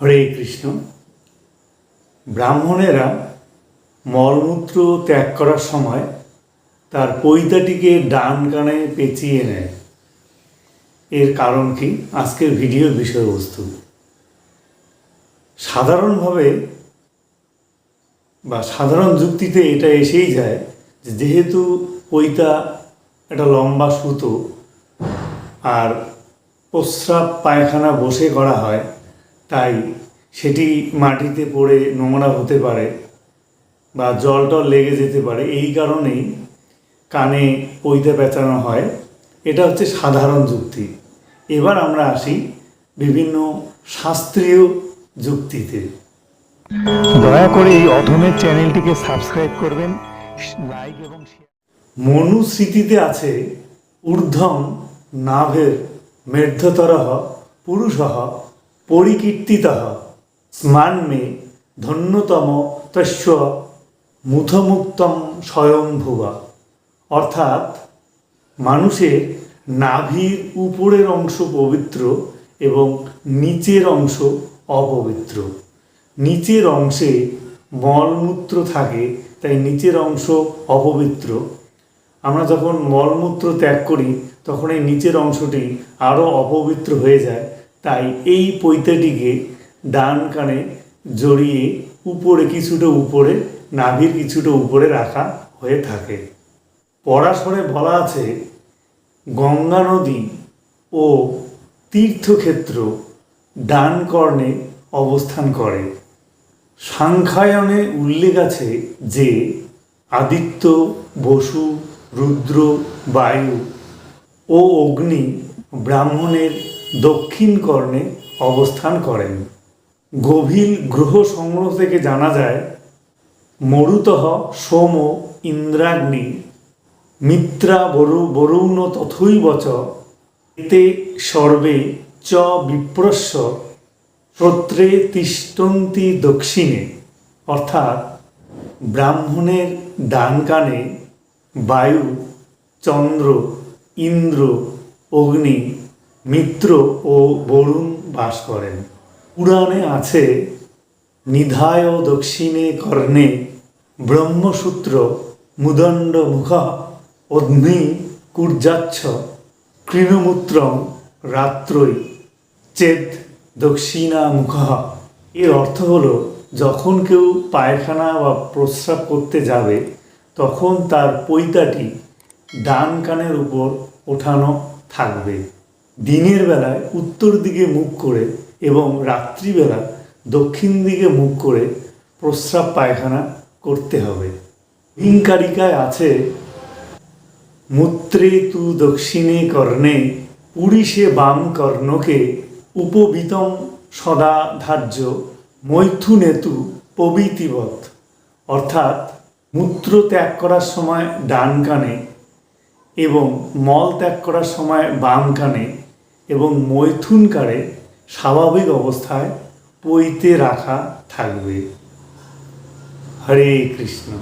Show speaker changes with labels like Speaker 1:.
Speaker 1: হরে কৃষ্ণ। ব্রাহ্মণেরা মলমূত্র ত্যাগ করার সময় তার পৈতাটিকে ডান কানে পেঁচিয়ে নেয়। এর কারণ কি? আজকের ভিডিওর বিষয়বস্তু। সাধারণভাবে বা সাধারণ যুক্তিতে এটা এসেই যায় যেহেতু পৈতা একটা লম্বা সুতো আর প্রস্রাব পায়খানা বসে করা হয় তাই সেটি মাটিতে পড়ে নোংরা হতে পারে বা জল টল লেগে যেতে পারে। এই কারণেই কানে পৈতে পেঁচানো হয়। এটা হচ্ছে সাধারণ যুক্তি। এবার আমরা আসি বিভিন্ন শাস্ত্রীয় যুক্তিতে।
Speaker 2: দয়া করে এই অধমের চ্যানেলটিকে সাবস্ক্রাইব করবেন লাইক এবং
Speaker 1: মনুস্মৃতিতে আছে ঊর্ধ্বং নাভের মের্ধতর পুরুষ পরিকীর্তিত স্মান্মে ধন্যতম তস্য মুথমুক্তম স্বয়ংভুবা অর্থাৎ মানুষের নাভির উপরের অংশ পবিত্র এবং নিচের অংশ অপবিত্র। নিচের অংশে মলমূত্র থাকে, তাই নিচের অংশ অপবিত্র। আমরা যখন মলমূত্র ত্যাগ করি, তখন এই নিচের অংশটি আরও অপবিত্র হয়ে যায়। তাই এই পৈতাটিকে ডান কানে জড়িয়ে উপরে কিছুটা উপরে, নাভির কিছুটা উপরে রাখা হয়ে থাকে। পরাশরে বলা আছে, গঙ্গা নদী ও তীর্থক্ষেত্র ডান কর্ণে অবস্থান করে। সাংখ্যায়নে উল্লেখ আছে যে, আদিত্য, বসু, রুদ্র, বায়ু ও অগ্নি ব্রাহ্মণের দক্ষিণ কর্ণে অবস্থান করেন। গভীর গ্রহ সংগ্রহ থেকে জানা যায় মরুতঃ সোম ইন্দ্রাগ্নি মিত্রা বরু, বরুণ তথৈব চ, এতে সর্বে চ বিপ্রস্য, শ্রোত্রে তিষ্টন্তি দক্ষিণে। অর্থাৎ ব্রাহ্মণের ডান কানে বায়ু, চন্দ্র, ইন্দ্র, অগ্নি মিত্র ও বরুণ বাস করেন। পুরাণে আছে, নিধায় দক্ষিণে কর্ণে ব্রহ্মসূত্র মুদণ্ড মুখ অগ্নি কুর্যাচ্ছ কৃণমূত্রং রাত্রই চেত দক্ষিণা মুখ। এর অর্থ হলো, যখন কেউ পায়খানা বা প্রস্রাব করতে যাবে, তখন তার পৈতাটি ডান কানের উপর ওঠানো থাকবে। দিনের বেলায় উত্তর দিকে মুখ করে এবং রাত্রিবেলা দক্ষিণ দিকে মুখ করে প্রস্রাব পায়খানা করতে হবে। হিংকারিকায় আছে, মূত্রে তু দক্ষিণে কর্ণে, পুরীষে বাম কর্ণকে উপবিতম সদা ধার্য মৈথুনেতু পবিতিবৎ। অর্থাৎ মূত্র ত্যাগ করার সময় ডান কানে এবং মল ত্যাগ করার সময় বাম কানে এবং মৈথুনকারে স্বাভাবিক অবস্থায় পইতে রাখা থাকবে। হরে কৃষ্ণ।